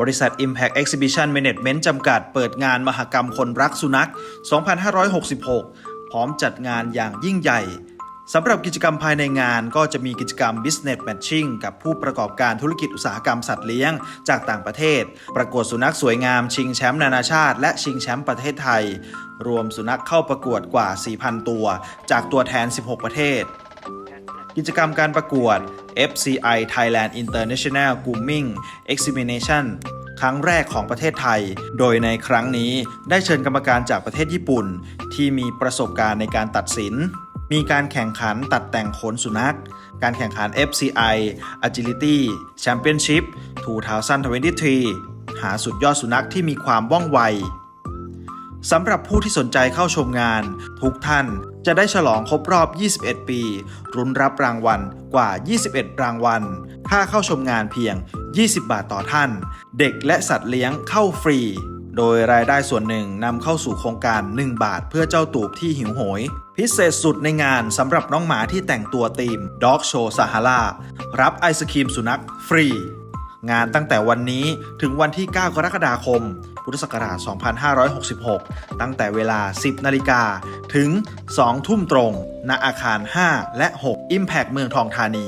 บริษัท Impact Exhibition Management จำกัดเปิดงานมหกรรมคนรักสุนัข 2566 พร้อมจัดงานอย่างยิ่งใหญ่สำหรับกิจกรรมภายในงานก็จะมีกิจกรรม Business Matching กับผู้ประกอบการธุรกิจอุตสาหกรรมสัตว์เลี้ยงจากต่างประเทศ ประกวดสุนัขสวยงามชิงแชมป์นานาชาติ และชิงแชมป์ประเทศไทย รวมสุนัขเข้าประกวดกว่า 4,000 ตัว จากตัวแทน 16 ประเทศ กิจกรรมการประกวด FCI Thailand International Grooming Examination ครั้งแรกของประเทศไทย โดยในครั้งนี้ได้เชิญกรรมการจากประเทศญี่ปุ่น ที่มีประสบการณ์ในการตัดสิน มีการแข่งขันตัดแต่งขนสุนัข การแข่งขัน FCI Agility Championship 2023 หาสุดยอดสุนัขที่มีความว่องไวสำหรับผู้ที่สนใจเข้าชมงาน ทุกท่าน จะได้ฉลองครบรอบ 21 ปี รุนรับรางวัลกว่า 21 รางวัล ค่าเข้าชมงานเพียง 20 บาทต่อท่าน เด็กและสัตว์เลี้ยงเข้าฟรี โดยรายได้ส่วนหนึ่งนำเข้าสู่โครงการ 1 บาทเพื่อเจ้าตูบที่หิวโหย พิเศษสุดในงานสำหรับน้องหมาที่แต่งตัวธีม Dog Show Sahara รับไอศครีมสุนัขฟรี งานตั้งแต่วันนี้ถึงวันที่ 9 กรกฎาคม พุทธศักราช 2566 ตั้งแต่เวลา 10 นาฬิกา ถึง 2 ทุ่มตรง ณ อาคาร 5 และ 6 Impact เมืองทองธานี